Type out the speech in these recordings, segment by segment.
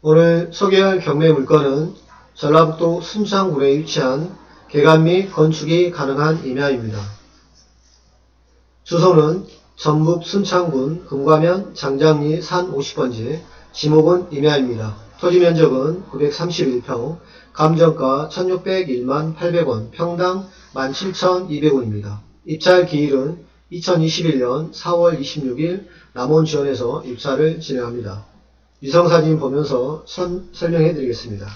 오늘 소개할 경매 물건은 전라북도 순창군에 위치한 개간 및 건축이 가능한 임야입니다. 주소는 전북 순창군 금과면 장장리 산 50번지 지목은 임야입니다. 토지 면적은 931평, 감정가 1601만 800원, 평당 17,200원입니다. 입찰 기일은 2021년 4월 26일 남원지원에서 입찰을 진행합니다. 위성사진 보면서 선- 설명해 드리겠습니다.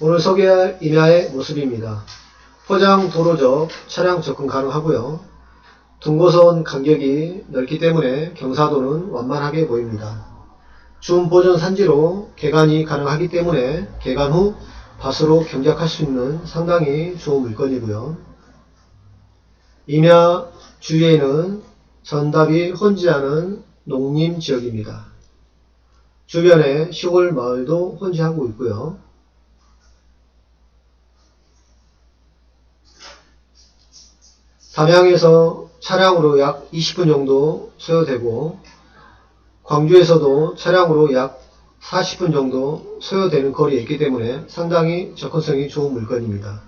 오늘 소개할 임야의 모습입니다. 포장 도로적 차량 접근 가능하고요. 둥고선 간격이 넓기 때문에 경사도는 완만하게 보입니다. 준 보존 산지로 개간이 가능하기 때문에 개간 후 밭으로 경작할 수 있는 상당히 좋은 물건이고요. 임야 주위에는 전답이 혼재하는 농림 지역입니다. 주변에 시골 마을도 혼재하고 있고요. 담양에서 차량으로 약 20분 정도 소요되고 광주에서도 차량으로 약 40분 정도 소요되는 거리에 있기 때문에 상당히 접근성이 좋은 물건입니다.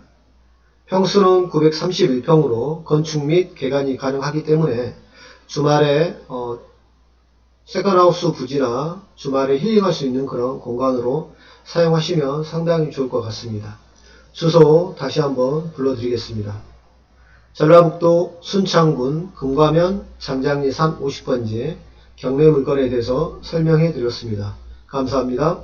평수는 931평으로 건축 및 개간이 가능하기 때문에 주말에 어, 세컨하우스 부지나 주말에 힐링할 수 있는 그런 공간으로 사용하시면 상당히 좋을 것 같습니다. 주소 다시 한번 불러드리겠습니다. 전라북도 순창군 금과면 장장리 산 50번지 경매 물건에 대해서 설명해 드렸습니다. 감사합니다.